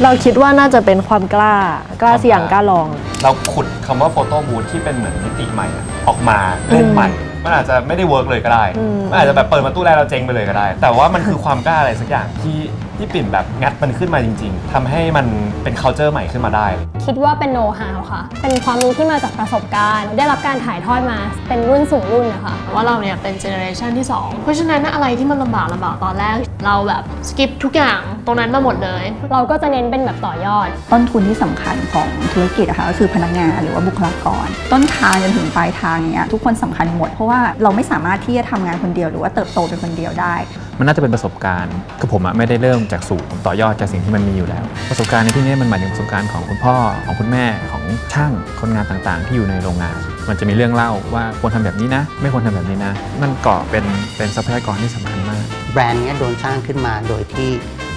เราคิดว่าน่าจะเป็นความกล้ากล้าเสี่ยงกล้าลอง เราขุดคำว่าโฟโต้บูธที่เป็นเหมือนมิติใหม่อะออกมาเล่นใหม่ มันอาจจะไม่ได้เวิร์กเลยก็ได้ อืม มันอาจจะแบบเปิดมาตู้แรกเราเจ๊งไปเลยก็ได้ แต่ว่ามันคือความกล้าอะไรสักอย่างที่ที่ปิ่นแบบงัดมันขึ้นมาจริง ๆทำให้มันเป็น culture ใหม่ขึ้นมาได้ คิดว่าเป็นโน้ตฮาวค่ะ เป็นความรู้ที่มาจากประสบการณ์ ได้รับการถ่ายทอดมา เป็นรุ่นสู่รุ่นนะคะ ว่าเราเนี่ยเป็นเจเนอเรชันที่ 2 เพราะฉะนั้นอะไรที่มันลำบากลำบากตอนแรก เราแบบสกิปทุกอย่างตรงนั้นมาหมดเลย เราก็จะเน้นเป็นแบบต่อยอด ต้นทุนที่สำคัญของธุรกิจอะค่ะก็คือพนักงานหรือว่าบุคลากร ต้นทางจนถึงปลายทางเนี่ยทุกคนสำคัญหมด เพราะว่าเราไม่สามารถที่จะทำงานคนเดียวหรือว่าเติบโตเป็นคนเดียวได้ มันน่าจะเป็นประสบการณ์คือผมอะไม่ได้เริ่มจากศูนย์ต่อยอดจากสิ่งที่มันมีอยู่แล้ว ประสบการณ์ในที่นี้มันหมายถึงประสบการณ์ของคุณพ่อของคุณแม่ของช่างคนงานต่างๆ ที่อยู่ในโรงงาน มันจะมีเรื่องเล่าว่าควรทำแบบนี้นะ ไม่ควรทำแบบนี้นะ มันก่อเป็นเป็นทรัพยากรที่สำคัญมาก แบรนด์เนี้ยโดนสร้างขึ้นมาโดยที่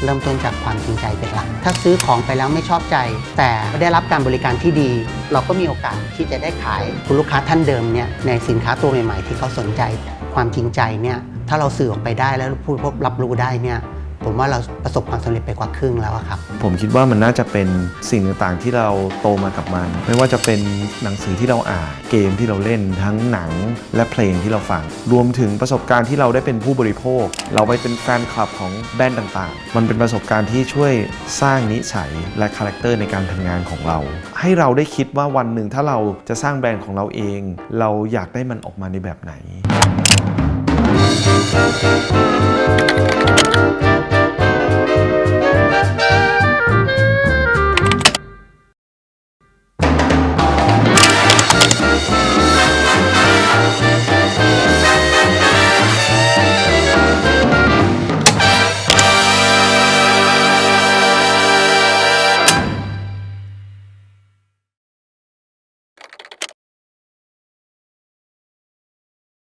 เริ่มต้นจากความจริงใจเป็นหลัก ถ้าซื้อของไปแล้วไม่ชอบใจ แต่ได้รับการบริการที่ดี เราก็มีโอกาสที่จะได้ขายคุณลูกค้าท่านเดิมเนี่ยในสินค้าตัวใหม่ๆ ที่เขาสนใจ ความจริงใจเนี่ยถ้าเราสื่อออกไปได้แล้วผู้พบรับรู้ได้เนี่ย ผมว่าเราประสบความสำเร็จไปกว่าครึ่งแล้วอะครับ ผมคิดว่ามันน่าจะเป็นสิ่งต่างๆที่เราโตมากับมัน ไม่ว่าจะเป็นหนังสือที่เราอ่านเกมที่เราเล่นทั้งหนังและเพลงที่เราฟัง รวมถึงประสบการณ์ที่เราได้เป็นผู้บริโภค เราไปเป็นแฟนคลับของแบรนด์ต่างๆ มันเป็นประสบการณ์ที่ช่วยสร้างนิสัยและคาแรคเตอร์ในการทำงานของเรา ให้เราได้คิดว่าวันหนึ่งถ้าเราจะสร้างแบรนด์ของเราเอง เราอยากได้มันออกมาในแบบไหน